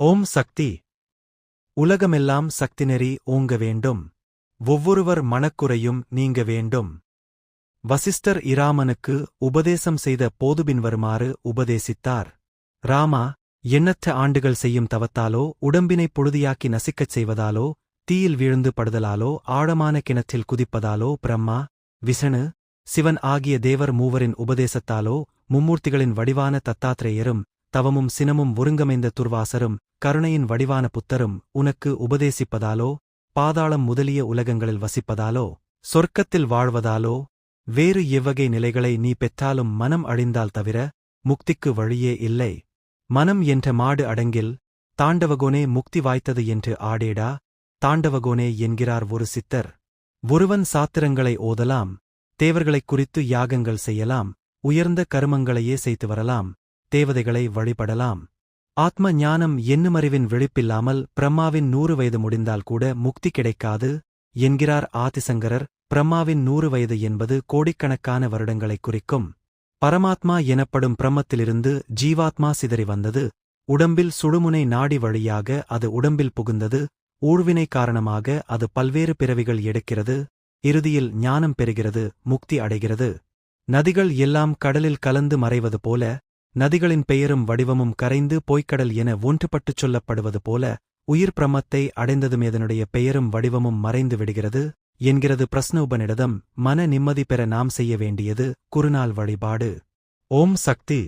ஓம் சக்தி. உலகமெல்லாம் சக்திநெறி ஓங்க வேண்டும். ஒவ்வொருவர் மனக்குறையும் நீங்க வேண்டும். வசிஷ்டர் இராமனுக்கு உபதேசம் செய்த போதுபின் வருமாறு உபதேசித்தார். ராமா எண்ணற்ற ஆண்டுகள் செய்யும் தவத்தாலோ உடம்பினை புழுதியாக்கி நசிக்கச் செய்வதாலோ தீயில் வீழ்ந்து படுதலாலோ ஆழமான கிணற்றில் குதிப்பதாலோ பிரம்மா விசணு சிவன் ஆகிய தேவர் மூவரின் உபதேசத்தாலோ மும்மூர்த்திகளின் வடிவான தத்தாத்ரேயரும் தவமும் சினமும் ஒருங்கமைந்த துர்வாசரும் கருணையின் வடிவான புத்தரும் உனக்கு உபதேசிப்பதாலோ பாதாளம் முதலிய உலகங்களில் வசிப்பதாலோ சொர்க்கத்தில் வாழ்வதாலோ வேறு எவ்வகை நிலைகளை நீ பெற்றாலும் மனம் அழிந்தால் தவிர முக்திக்கு வழியே இல்லை. மனம் என்ற மாடு அடங்கில் தாண்டவகோனே முக்தி வாய்த்தது என்று ஆடேடா தாண்டவகோனே என்கிறார் ஒரு சித்தர். ஒருவன் சாத்திரங்களை ஓதலாம் தேவர்களைக் குறித்து யாகங்கள் செய்யலாம் உயர்ந்த கருமங்களையே செய்து வரலாம். தேவதைகளை வழிபடலாம். ஆத்ம ஞானம் என்னுமறிவின் விழிப்பில்லாமல் பிரம்மாவின் நூறு வயது முடிந்தால் கூட முக்தி கிடைக்காது என்கிறார் ஆதிசங்கரர். பிரம்மாவின் நூறு வயது என்பது கோடிக்கணக்கான வருடங்களைக் குறிக்கும். பரமாத்மா எனப்படும் பிரம்மத்திலிருந்து ஜீவாத்மா சிதறி வந்தது. உடம்பில் சுடுமுனை நாடி வழியாக அது உடம்பில் புகுந்தது. ஊழ்வினை காரணமாக அது பல்வேறு பிறவிகள் எடுக்கிறது. இறுதியில் ஞானம் பெறுகிறது முக்தி அடைகிறது. நதிகள் எல்லாம் கடலில் கலந்து மறைவது போல நதிகளின் பெயரும் வடிவமும் கரைந்து போய்க்கடல் என ஒன்றுபட்டுச் சொல்லப்படுவது போல உயிர் பிரமத்தை அடைந்ததும் இதனுடைய பெயரும் வடிவமும் மறைந்து விடுகிறது என்கிறது பிரஸ்னோபனிடதம் மன நிம்மதி பெற நாம் செய்ய வேண்டியது குறுநாள் வழிபாடு. ஓம் சக்தி!